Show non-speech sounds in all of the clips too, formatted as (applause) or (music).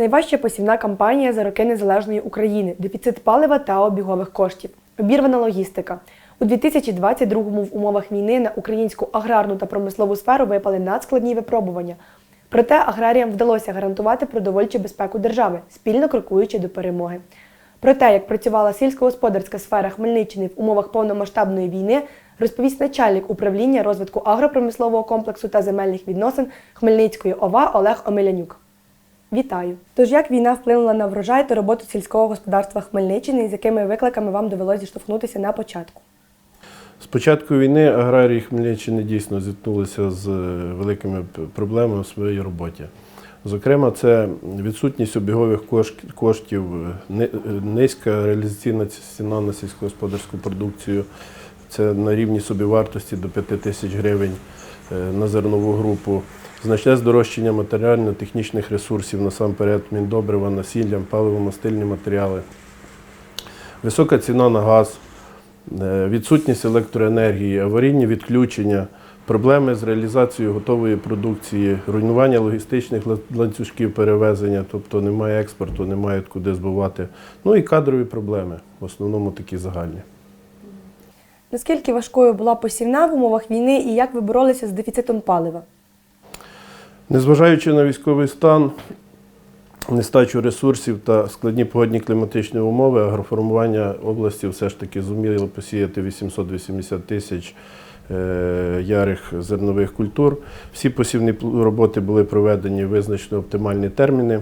Найважча посівна кампанія за роки незалежної України, дефіцит палива та обігових коштів, обірвана логістика. У 2022-му в умовах війни на українську аграрну та промислову сферу випали надскладні випробування. Проте аграріям вдалося гарантувати продовольчу безпеку держави, спільно крокуючи до перемоги. Про те, як працювала сільськогосподарська сфера Хмельниччини в умовах повномасштабної війни, розповість начальник управління розвитку агропромислового комплексу та земельних відносин Хмельницької ОВА Олег Омелянюк. Вітаю! Тож як війна вплинула на врожай та роботу сільського господарства Хмельниччини і з якими викликами вам довелося зіштовхнутися на початку? З початку війни аграрії Хмельниччини дійсно зіткнулися з е, великими проблемами у своїй роботі. Зокрема, це відсутність обігових коштів, ни- низька реалізаційна ціна на сільськогосподарську продукцію. Це на рівні собівартості до 5 тисяч гривень е, на зернову групу. Значне здорожчання матеріально-технічних ресурсів, насамперед міндобрива, насілля, паливо-мастильні матеріали. Висока ціна на газ, Е, відсутність електроенергії, аварійні відключення, проблеми з реалізацією готової продукції, руйнування логістичних ланцюжків перевезення, тобто немає експорту, немає куди збувати. Ну і кадрові проблеми, в основному такі загальні. Наскільки важкою була посівна в умовах війни і як ви боролися з дефіцитом палива? Незважаючи на військовий стан, нестачу ресурсів та складні погодні кліматичні умови, агроформування області все ж таки зуміло посіяти 880 тисяч е, ярих зернових культур. Всі посівні роботи були проведені в визначено оптимальні терміни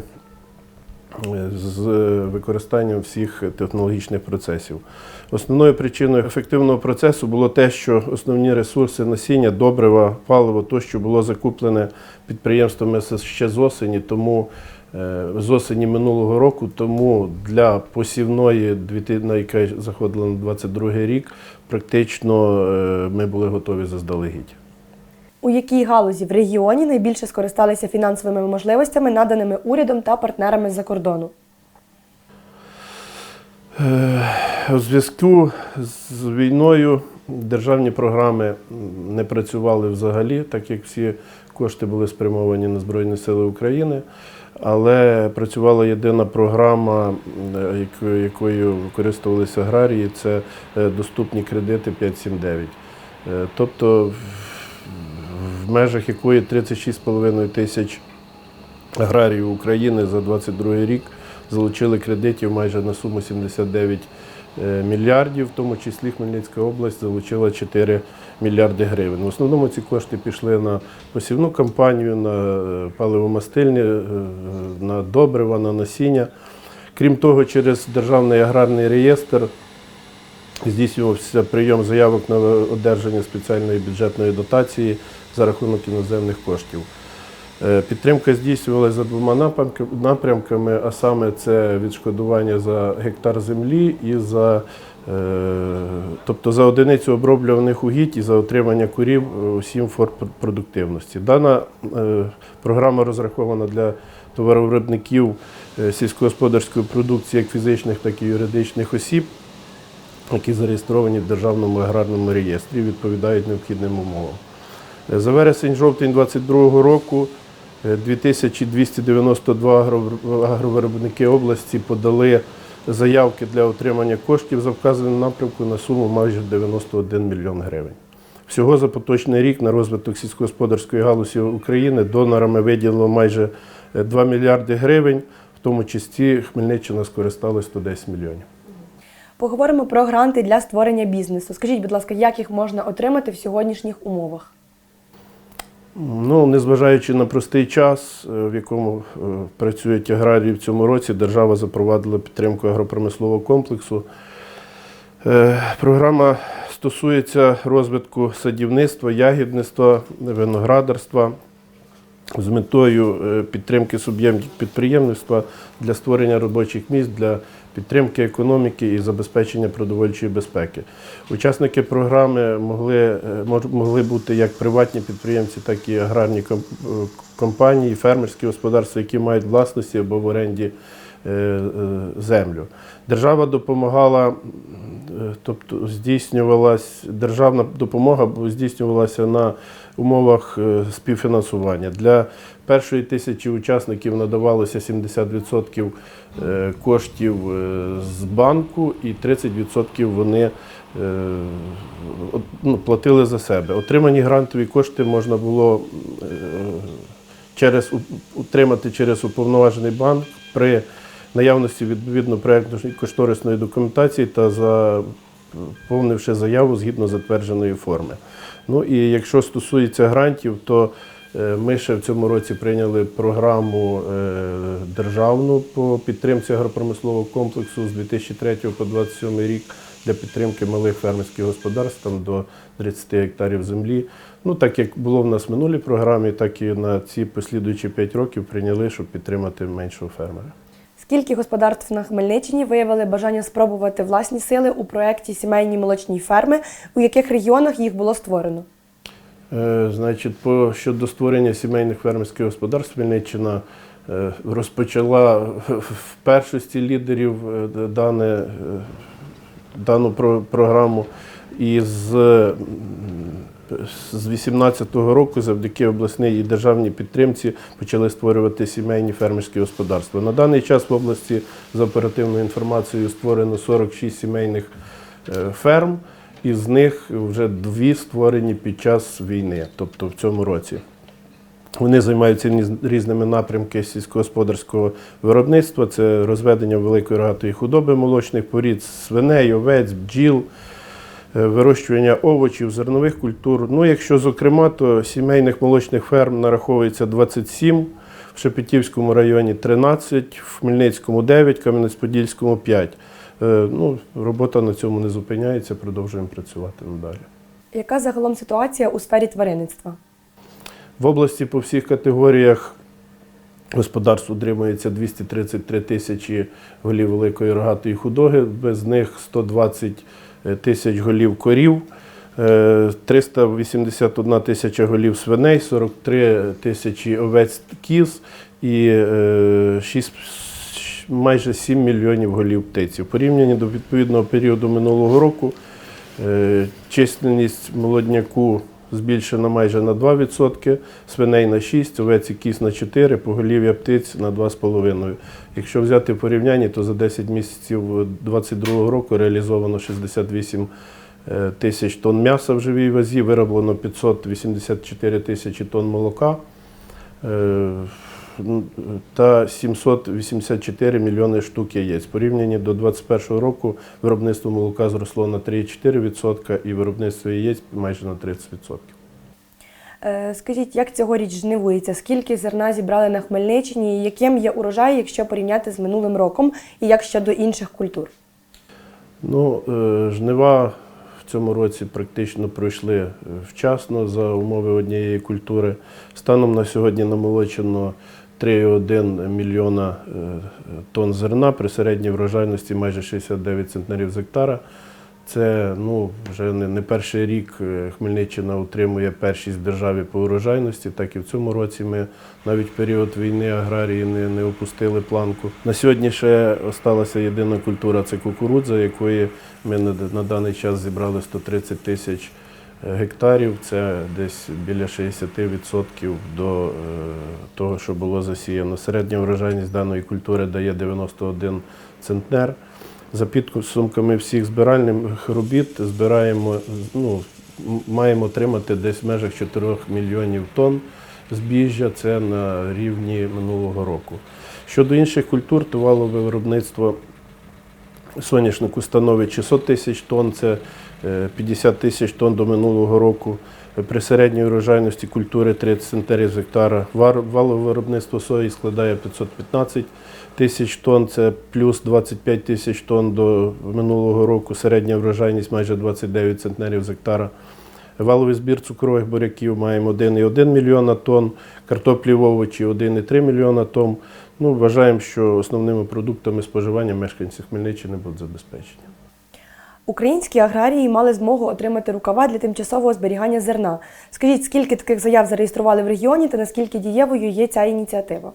е, з використанням всіх технологічних процесів. Основною причиною ефективного процесу було те, що основні ресурси насіння, добрива, паливо тощо було закуплене підприємствами ще з осені, тому е, з осені минулого року, тому для посівної, дві- на яка заходила на 22 рік, практично е, ми були готові заздалегідь. У якій галузі в регіоні найбільше скористалися фінансовими можливостями, наданими урядом та партнерами з-за кордону? У зв'язку з війною державні програми не працювали взагалі, так як всі кошти були спрямовані на Збройні Сили України. Але працювала єдина програма, е, якою- використовувалися аграрії, це е, доступні кредити 579. Е, Тобто в- межах якої 36,5 тисяч аграріїв України за 22 рік залучили кредитів майже на суму 79 е, мільярдів, в тому числі Хмельницька область залучила 4 мільярди гривень. В основному ці кошти пішли на посівну кампанію, на е, паливомастильні, е, на добрива, на насіння. Крім того, через Державний аграрний реєстр здійснювався прийом заявок на одержання спеціальної бюджетної дотації за рахунок іноземних коштів. Е, Підтримка здійснювалася за двома напрямками, а саме це відшкодування за гектар землі і за, е, тобто за одиницю оброблюваних угідь і за отримання курів е, усім форм продуктивності. Дана програма розрахована для товаровиробників сільськогосподарської продукції як фізичних, так і юридичних осіб, які зареєстровані в Державному аграрному реєстрі, відповідають необхідним умовам. За вересень-жовтень 2022 року 2292 агровиробники області подали заявки для отримання коштів за вказаним напрямку на суму майже 91 мільйон гривень. Всього за поточний рік на розвиток сільськогосподарської галузі України донорами виділено майже е, 2 мільярди гривень, в тому числі Хмельниччина скористалась 110 мільйонів. Поговоримо про гранти для створення бізнесу. Скажіть, будь ласка, як їх можна отримати в сьогоднішніх умовах? Ну, незважаючи на простий час, е, в якому е, працюють аграрії в цьому році, держава запровадила підтримку агропромислового комплексу. Е, Програма стосується розвитку садівництва, ягідництва, виноградарства з метою підтримки суб'єктів підприємництва для створення робочих місць, для підтримки економіки і забезпечення продовольчої безпеки. Учасники програми могли, е, могли бути як приватні підприємці, так і аграрні е, компанії, фермерські господарства, які мають власності або в оренді землю. Держава допомагала, е, тобто здійснювалась державна допомога здійснювалася на умовах е, співфінансування. Для першої тисячі учасників надавалося 70% е, коштів е, з банку і 30% вони е, ну, платили за себе. Отримані грантові кошти можна було е, через утримати через уповноважений банк при наявності відповідно проєктної кошторисної документації та заповнивши заяву згідно затвердженої форми. Ну і якщо стосується грантів, то е, ми ще в цьому році прийняли програму е, державну по підтримці агропромислового комплексу з 2003 по 2027 рік для підтримки малих фермерських господарств там, до 30 гектарів землі. Ну, так як було в нас в минулій програмі, так і на ці послідуючі 5 років прийняли, щоб підтримати меншого фермера. Скільки господарств на Хмельниччині виявили бажання спробувати власні сили у проєкті сімейні молочні ферми, у яких регіонах їх було створено? Е, Значить, по щодо створення сімейних фермерських господарств, Хмельниччина е, розпочала в першості лідерів е, дане, дану про- програму. І з, м, з 2018 року, завдяки обласній і державній підтримці, почали створювати сімейні фермерські господарства. На даний час в області, за оперативною інформацією, створено 46 сімейних е, ферм. Із них вже дві створені під час війни, тобто в цьому році. Вони займаються різними напрямками сільськогосподарського виробництва. Це розведення великої рогатої худоби молочних порід, свиней, овець, бджіл, вирощування овочів, зернових культур. Ну, якщо зокрема, то сімейних молочних ферм нараховується 27, в Шепетівському районі 13, в Хмельницькому 9, Кам'янець-Подільському 5. Е, Ну, робота на цьому не зупиняється, продовжуємо працювати надалі. Яка загалом ситуація у сфері тваринництва? В області по всіх категоріях господарств утримується 233 тисячі голів великої рогатої худоги, без них 120 тисяч голів корів, е, 381 тисяча голів свиней, 43 тисячі овець кіз і е, 6, майже 7 мільйонів голів птиці. В порівнянні до відповідного періоду минулого року Е, Численність молодняку збільшена майже на 2%, свиней на 6%, овець і кіз на 4%, поголів'я птиць на 2,5%. Якщо взяти в порівнянні, то за 10 місяців 2022 року реалізовано 68 е, тисяч тонн м'яса в живій вазі, вироблено 584 тисячі тонн молока е, та 784 мільйони штук яєць. В порівнянні до 2021 року виробництво молока зросло на 3,4% і виробництво яєць майже на 30%. Е, Скажіть, як цьогоріч жнивується? Скільки зерна зібрали на Хмельниччині? і Яким є урожай, якщо порівняти з минулим роком, і як щодо інших культур? Ну, е, жнива в цьому році практично пройшли е, вчасно за умови однієї культури. Станом на сьогодні намолочено 3,1 мільйона е, тонн зерна при середній врожайності майже 69 центнерів з гектара. Це ну, вже не, перший рік е, Хмельниччина утримує першість в державі по урожайності, так і в цьому році ми навіть період війни аграрії не, не опустили планку. На сьогодні ще осталася єдина культура це кукурудза, якої ми на, на даний час зібрали 130 тисяч гектарів. Це десь біля 60% до е, того, що було засіяно. Середня врожайність даної культури дає 91 центнер. За підсумками всіх збиральних робіт збираємо, ну, маємо отримати десь в межах 4 мільйонів тонн збіжжя. Це на рівні минулого року. Щодо інших культур, то виробництво соняшнику становить 600 тисяч тонн, це е, 50 тисяч тонн до минулого року. При середній урожайності культури 30 центнерів з гектара. Валове виробництво сої складає 515 тисяч тонн, це плюс 25 тисяч тонн до минулого року. Середня врожайність майже 29 центнерів з гектара. Валовий збір цукрових буряків маємо 1,1 мільйона тонн, картоплі овочі 1,3 мільйона тонн. Ну, вважаємо, що основними продуктами споживання мешканців Хмельниччини будуть забезпечені. Українські аграрії мали змогу отримати рукава для тимчасового зберігання зерна. Скажіть, скільки таких заяв зареєстрували в регіоні та наскільки дієвою є ця ініціатива?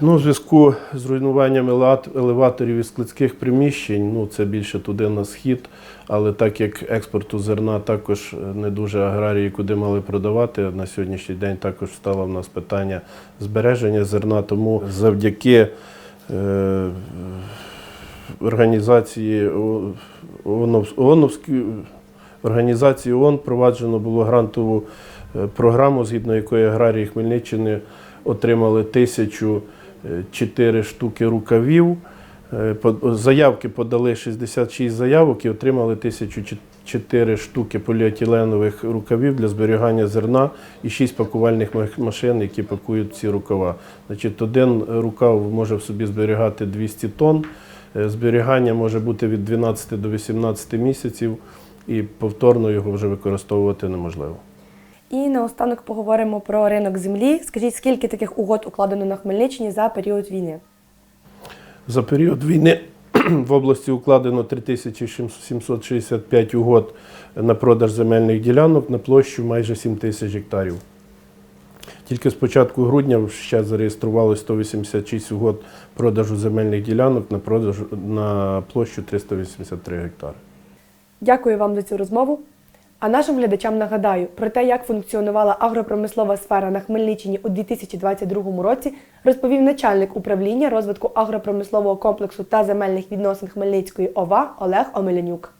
Ну, у зв'язку з руйнуванням елеваторів і складських приміщень, ну це більше туди на схід, але так як експорту зерна також е, не дуже аграрії, куди мали продавати, на сьогоднішній день також стало в нас питання збереження зерна. Тому завдяки е, організації О- ООНовсь- ООНовської організації ООН проваджено було грантову е, програму, згідно якої аграрії Хмельниччини отримали тисячу е, чотири штуки рукавів. Е, Заявки подали 66 заявок і отримали 1004 штуки поліетиленових рукавів для зберігання зерна і 6 пакувальних машин, які пакують ці рукава. Значить, один рукав може в собі зберігати 200 тонн. Е, Зберігання може бути від 12 до 18 місяців, і повторно його вже використовувати неможливо. І наостанок поговоримо про ринок землі. Скажіть, скільки таких угод укладено на Хмельниччині за період війни? За період війни (clears throat) в області укладено 3765 угод на продаж земельних ділянок на площу майже 7 тисяч гектарів. Тільки з початку грудня ще зареєстрували 186 угод продажу земельних ділянок на, продаж, на площу 383 гектари. Дякую вам за цю розмову. А нашим глядачам нагадаю про те, як функціонувала агропромислова сфера на Хмельниччині у 2022 році, розповів начальник управління розвитку агропромислового комплексу та земельних відносин Хмельницької ОВА Олег Омелянюк.